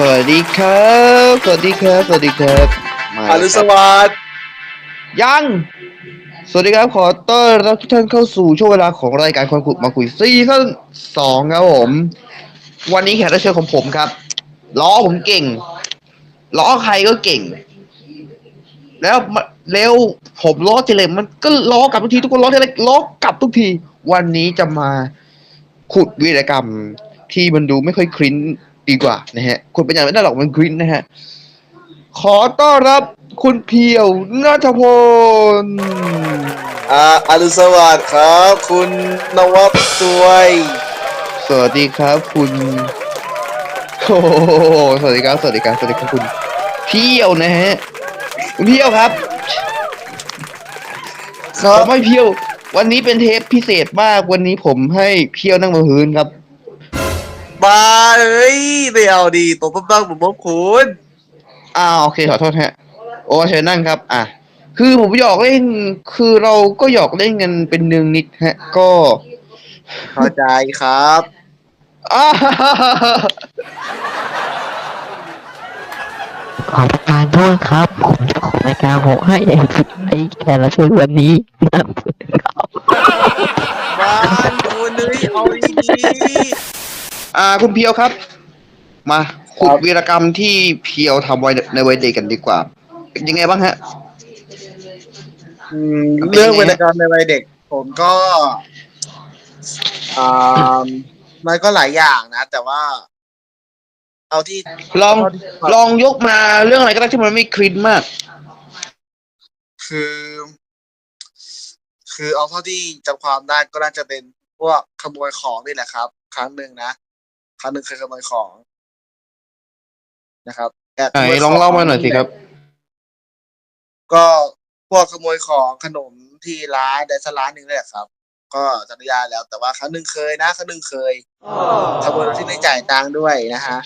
สวัสดีครับ สวัสดีครับ สวัสดีครับมาอรุณสวัสดิ์ยัง สวัสดีครับ ขอต้อนรับทุกท่านเข้าสู่ช่วงเวลาของรายการคนขุดมาคุยซีซั่นสองครับผม วันนี้แขกรับเชิญของผมครับล้อผมเก่งล้อใครก็เก่ง แล้วมาเร็วผมล้อทีไรมันก็ล้อกลับทุกทีทุกคนล้อทีไรล้อกลับทุกที วันนี้จะมาขุดวีรกรรมที่มันดูไม่ค่อยคลิ้น ดีกว่านะฮะคุณเป็นอย่างไม่ได้หรอกมันคลิ้นนะฮะ ขอต้อนรับคุณเพียวนัทพลอ่าอรุณสวัสดิ์ครับ คุณนวัดสวย สวัสดีครับ คุณโอ้โหสวัสดีครับ สวัสดีครับ สวัสดีครับคุณเพียวนะฮะคุณเพียวครับครัผบมให้เพียว วันนี้เป็นเทปพิเศษมาก วันนี้ผมให้เพียวนั่งบนพื้นครับ มาเอ้ยไม่เอาดีตัวปั้งๆผมบอกคุณอ้าวโอเคขอโทษฮะ โอ้เชิญนั่งครับ อะ คือผมหยอกเล่น คือเราก็หยอกเล่นกันเป็นเนืองนิดฮะ ก็เข้าใจครับอ้าขอประทานโทษครับ ผมเจ้าของรายการผมให้เองไอ้แขกรับเชิญวันนี้นะครับบ้านคุณเอ้ยเอาดี อ่า คุณเพียวครับ มาขุดวีรกรรมที่เพียวทำไว้ในวัยเด็กกันดีกว่า เป็นยังไงบ้างฮะๆอืมเรื่องวรรณกรรมในวัยเด็ก ผมก็อ่ามันก็หลายอย่างนะ แต่ว่า เอาที่ลองลองยกมาเรื่องอะไรก็ได้ที่มันไม่ครินมาก คือ คือเอาเท่าที่จำความได้ก็น่าจะเป็นพวกขโมยของนี่แหละครับ ครั้งหนึ่งนะ ครั้งหนึ่งเคยขโมยของ นะครับแอบขไหนโมยลองเล่ามาหน่อยสิครับ ก็พวกขโมยของขนมที่ร้านแต่สักร้านหนึ่งนี่แหละครับ ก็สัญญาแล้ว แต่ว่าครั้งหนึ่งเคยนะครั้งหนึ่งเคยขโมยโดยที่ไม่จ่ายตังค์ด้วยนะฮะ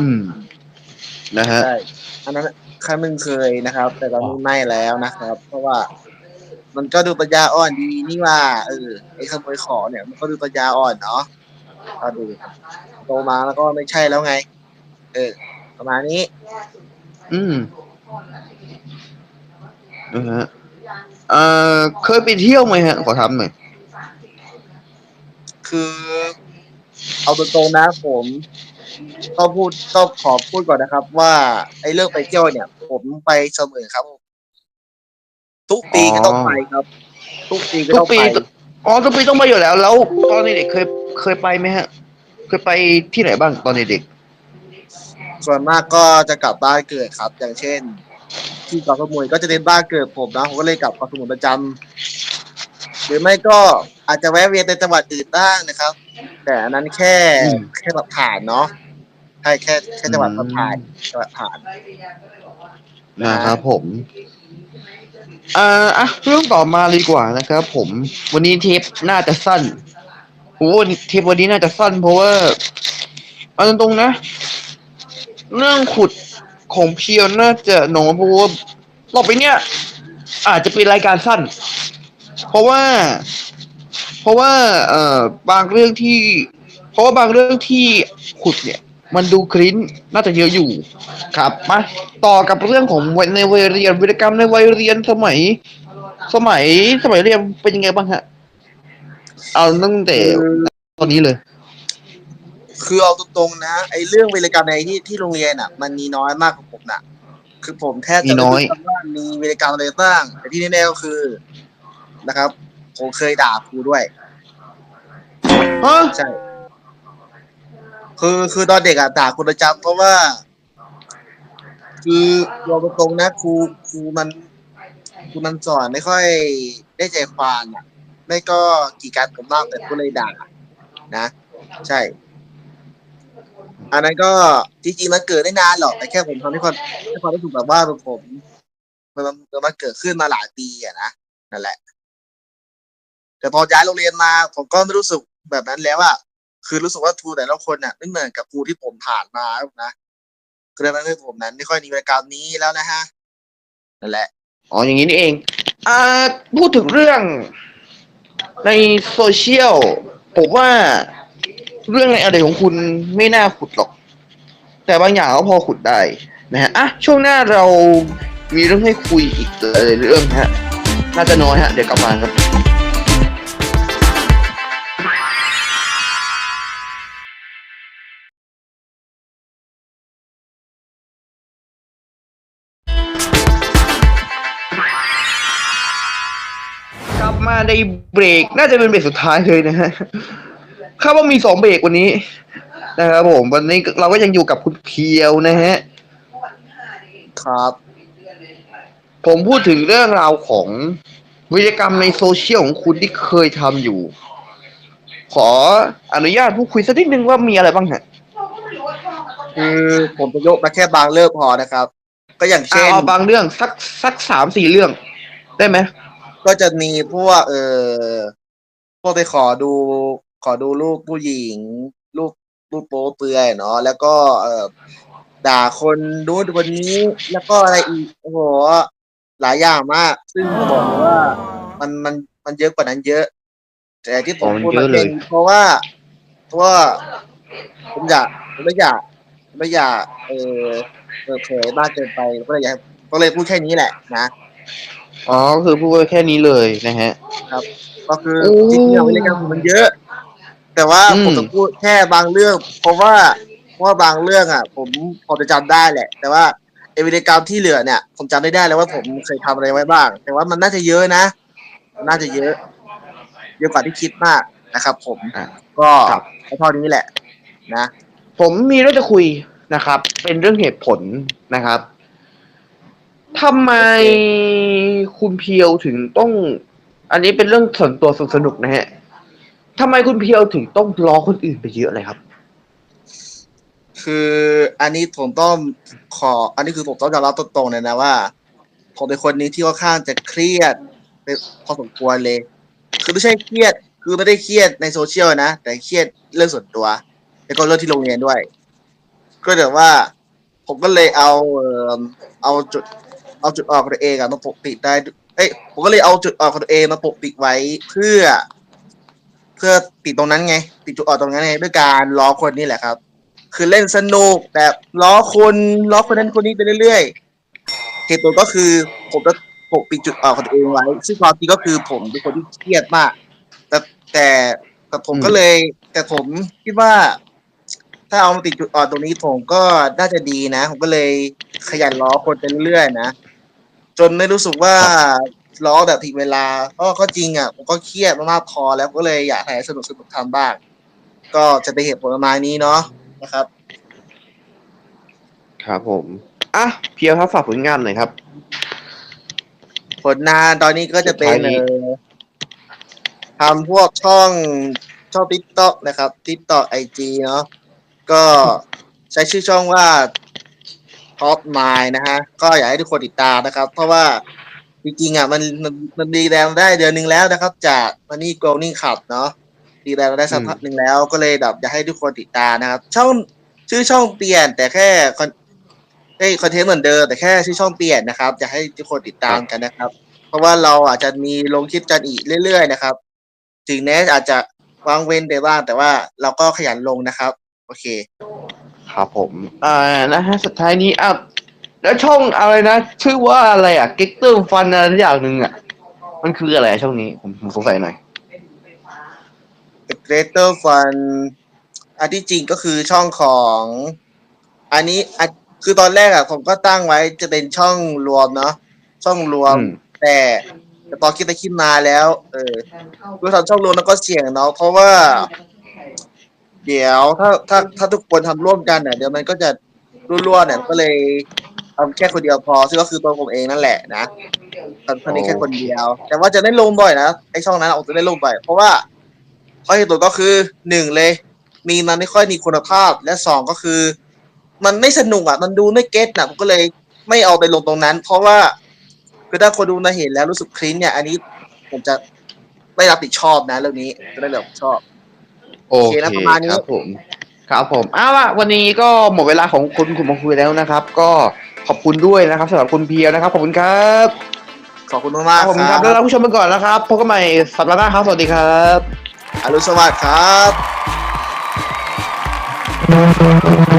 อืม นะฮะ ใช่ อันนั้นครั้งหนึ่งเคยนะครับ แต่ตอนนี้ไม่แล้วนะครับ เพราะว่า มันก็ดูปัญญาอ่อนดีนี่ว่าเออไอ้ขโมยของเนี่ย มันก็ดูปัญญาอ่อนเนาะก็ดูโตมาแล้วก็ไม่ใช่แล้วไง เออ ประมาณนี้ อืมนะฮะเอ่อเคยไปเที่ยวไหมฮะ ขอถามหน่อยคือ เอาตรงๆนะผมต้องพูดต้องขอพูดก่อนนะครับ ว่าไอ้เรื่องไปเที่ยวเนี่ย ผมไปเสมอครับ ทุกปีก็ต้องไปครับ ทุกปีก็ทุต้กองปี ไปอ๋อ ทุกปีต้องไปอยู่แล้ว แล้ว ตอนเด็กๆเคย เคยไปไหมฮะ เคยไปที่ไหนบ้างตอนเด็กส่วนมากก็จะกลับบ้านเกิดครับ อย่างเช่น ที่เกาะสมุยก็จะเป็นบ้านเกิดผมนะผมก็เลยกลับเกาะสมุยประจำหรือไม่ก็อาจจะแวะเวียนในจังหวัดอื่นบ้างนะครับ แต่อันนั้นแค่แค่แบบผ่านเนาะใช่แค่แค่จังหวัดผ่านจังหวัดผ่าน ๆ นะครับผม อ่าอะเรื่องต่อมาเลยดีกว่านะครับ ผม วันนี้เทปน่าจะสั้นโอ้เทปวันนี้น่าจะสั้น เพราะว่าเอาตรงๆนะ เรื่องขุดของเพียวน่าจะน้อยเพราะว่าต่อไปเนี้ยอาจจะเป็นรายการสั้น เพราะว่า เพราะว่า เอ่อบางเรื่องที่ เพราะว่าบางเรื่องที่ขุดเนี่ย มันดูคลิ้นน่าจะเยอะอยู่ครับมาต่อกับเรื่องของวัยในวัยเรียนวิรกรรมในวัยเรียนสมัย สมัยสมัยเรียนเป็นยังไงบ้างฮะ เอาตั้งแต่ตอนนี้เลย คือเอาตรงๆนะไอ้เรื่องวิรกรรมในที่ที่โรงเรียนอะ มันมีน้อยมากของผมนะคือผมแทบจะมีน้อยไม่รู้ว่ามีวิรกรรมอะไรบ้างแต่ที่แน่ๆก็คือนะครับ ผมเคยด่าครูด้วยฮะใช่ คือคือตอนเด็กอะด่าคุณประจำเพราะว่า คือเราตรงๆนะครูครูมันครูมันสอนไม่ค่อยได้ใจความอะไม่ก็กี่การผมมากแต่ก็เลยด่านะ ใช่ อันนั้นก็จริงๆมันเกิดได้นานหรอกแต่แค่ผมทำให้ความให้ความรู้สึกแบบว่าผมมันมันมันเกิดขึ้นมาหลายปีอะนะนั่นแหละ แต่พอย้ายโรงเรียนมา ผมก็ไม่รู้สึกแบบนั้นแล้วอะ คือรู้สึกว่าครูแต่ละคนน่ะไม่เหมือนกับครูที่ผมผ่านมานะคือดังนั้นคือผมนั้นไม่ค่อยมีบริการนี้แล้วนะฮะนั่นแหละอ๋ออย่างนี้นี่เองอ่าพูดถึงเรื่องในโซเชียลผมว่าเรื่องในอะไรของคุณไม่น่าขุดหรอก แต่บางอย่างก็พอขุดได้นะฮะอะช่วงหน้าเรามีเรื่องให้คุยอีกหลายๆเรื่องฮะน่าจะน้อยฮะ เดี๋ยวกลับมาครับ ในเบรกน่าจะเป็นเบรกสุดท้ายเลยนะฮะคาดว่ามีสองเบรกวันนี้นะครับผม วันนี้เราก็ยังอยู่กับคุณเพียวนะฮะครับ ผมพูดถึงเรื่องราวของวิรกรรมในโซเชียลของคุณที่เคยทำอยู่ ขออนุญาตพูดคุยสักนิดนึงว่ามีอะไรบ้างฮะคือผมจะยกมาแค่บางเรื่องพอนะครับ ก็อย่างเอาเช่นเอาบางเรื่องสักสักสามสี่เรื่อง ได้ไหม ก็จะมีพวกเออพวกไปขอดูขอดูรูปผู้หญิงรูปรูปโป๊เปลือยเนาะแล้วก็เออด่าคนนู้นคนนี้ แล้วก็อะไรอีกโอ้โหหลายอย่างมาก ซึ่งผมบอกเลยว่ามันมันมันเยอะกว่านั้นเยอะ แต่ที่ผมพูดมาเป็นเพราะว่าเพราะว่าผมอยากผมไม่อยากผมไม่อยากเออเปิดเผยมากเกินไปก็เลยอยากก็เลยพูดแค่นี้แหละนะ อ๋อก็คือพูดไว้แค่นี้เลยนะฮะก็คือโอ้จริงๆอะวิธีการผมมันเยอะ แต่ว่าอืม ผมจะพูดแค่บางเรื่อง เพราะว่าเพราะว่าบางเรื่องอะ ผมพอจะจำได้แหละ แต่ว่าไอ้วิธีการที่เหลือเนี่ย ผมจำไม่ได้แล้วว่าผมเคยทำอะไรไว้บ้าง แต่ว่ามันน่าจะเยอะนะมันน่าจะเยอะเยอะกว่าที่คิดมากนะครับ ผมอะก็ครับ เท่านี้แหละ นะผมมีเรื่องจะคุยนะครับ เป็นเรื่องเหตุผลนะครับ ทำไมคุณเพียวถึงต้อง อันนี้เป็นเรื่องส่วนตัวสนุกๆนะฮะทำไมคุณเพียวถึงต้องล้อคนอื่นไปเยอะเลยครับ คืออันนี้ผมต้องขอ อันนี้คือผมต้องยอมรับตรงๆเลยนะว่าผมเป็นคนนี้ที่ค่อนข้างจะเครียดเป็นพอสมควรเลย คือไม่ใช่เครียด คือไม่ได้เครียดในโซเชียลนะ แต่เครียดเรื่องส่วนตัว แล้วก็เรื่องที่โรงเรียนด้วย ก็เดี๋ยวว่า ผมก็เลยเอาเอาจุด เอาจุดออกของตัวเองอะมาปกปิดได้ เอ้ยผมก็เลยเอาจุดออกของตัวเองมาปกปิดไว้เพื่อ เพื่อปิดตรงนั้นไง ปิดจุดอ่อนตรงนั้นไงด้วยการล้อคนนี่แหละครับ คือเล่นสนุกแบบล้อคนล้อคนนั้นคนนี้ไปเรื่อยๆเหตุผลก็คือผมจะปกปิดจุดอ่อนของตัวเองไว้ ซึ่งความจริงก็คือผมเป็นคนที่เครียดมาก แต่แต่แต่ผมอืมก็เลย แต่ผมคิดว่า ถ้าเอามาติดจุดอ่อนตรงนี้ผมก็น่าจะดีนะ ผมก็เลยขยันล้อคนไปเรื่อยๆนะ จนไม่รู้สึกว่าล้อแบบผิดเวลาเพราะก็จริงอะผมก็เครียดมากๆพอแล้วก็เลยอยากให้สนุกสนุกๆทำบ้าง ก็จะเป็นเหตุผลประมาณนี้เนาะนะครับ ครับผม อะ เพียวครับฝากผลงานหน่อยครับ ผลงานตอนนี้ก็จะเป็นสุดท้ายนี้ เอ่อทำพวกช่องช่องทิกตอกนะครับทิกตอกไอจีเนาะก็ใช้ชื่อช่องว่า Top m i นะฮะ ก็อยากให้ทุกคนติดตามนะครับ เพราะว่าจริงๆอะมันมันมันดีแรงได้เดือนหนึ่งแล้วนะครับ จากมันนี่โกลนิ่งขับเนาะดีแรงได้สักพักหนึ่งแล้ว ก็เลยแบบอยากให้ทุกคนติดตามนะครับ ช่องชื่อช่องเปลี่ยนแต่แค่คอนเอ้ยคอนเทนต์เหมือนเดิมแต่แค่ชื่อช่องเปลี่ยนนะครับอยากให้ทุกคนติดตามกันนะครับ เพราะว่าเราอาจจะมีลงคลิปกันอีกเรื่อยๆนะครับถึงแม้อาจจะวางเว้นไปบ้างแต่ว่าเราก็ขยันลงนะครับ โอเค ครับผม อ่านะฮะสุดท้ายนี้อะแล้วช่องอะไรนะ ชื่อว่าอะไรอะเก็กเตอร์ฟันอะไรสักอย่างหนึ่งอะ มันคืออะไรอะช่องนี้ผมผมสงสัยหน่อย The Greater Fun อันที่จริงก็คือช่องของ อันนี้อันคือตอนแรกอะผมก็ตั้งไว้จะเป็นช่องรวมเนาะช่องรวม อืม แต่แต่พอคิดไปคิดมาแล้ว เออเพื่อทำช่องรวมแล้วก็เสี่ยงเนาะเพราะว่า เดี๋ยวถ้าถ้าถ้าทุกคนทำร่วมกันเนี่ยเดี๋ยวมันก็จะรั่วๆเนี่ยก็เลยทำแค่คนเดียวพอซึ่งก็คือตัวผมเองนั่นแหละนะทำคนนี้แค่คนเดียว แต่ว่าจะได้ลงบ่อยนะไอช่องนั้นออกจะได้ลงบ่อยเพราะว่าข้อเหตุผลก็คือหนึ่งเลย มีมันไม่ค่อยมีคุณภาพและสองก็คือ มันไม่สนุกอะ มันดูไม่เก็ตนะผมก็เลยไม่เอาไปลงตรงนั้น เพราะว่าคือถ้าคนดูมาเห็นแล้วรู้สึกคลิ้นเนี่ย อันนี้ผมจะไม่รับผิดชอบนะเรื่องนี้จะได้รับผิดชอบ โอโอเคเคนะประมาณนี้ ครับผมครับผมอ้าวล่ะวันนี้ก็หมดเวลาของคุณคุณมาคุยแล้วนะครับ ก็ขอบคุณด้วยนะครับสำหรับคุณเพียวนะครับขอบคุณครับขอบคุณมากขอบคุณๆคครัรับบแล้วเราผู้ชมไปก่อนนะครับพบกันใหม่สัปดาห์หน้าครับสวัสดีครับอรุณสวัสดิ์ครับ Thank you.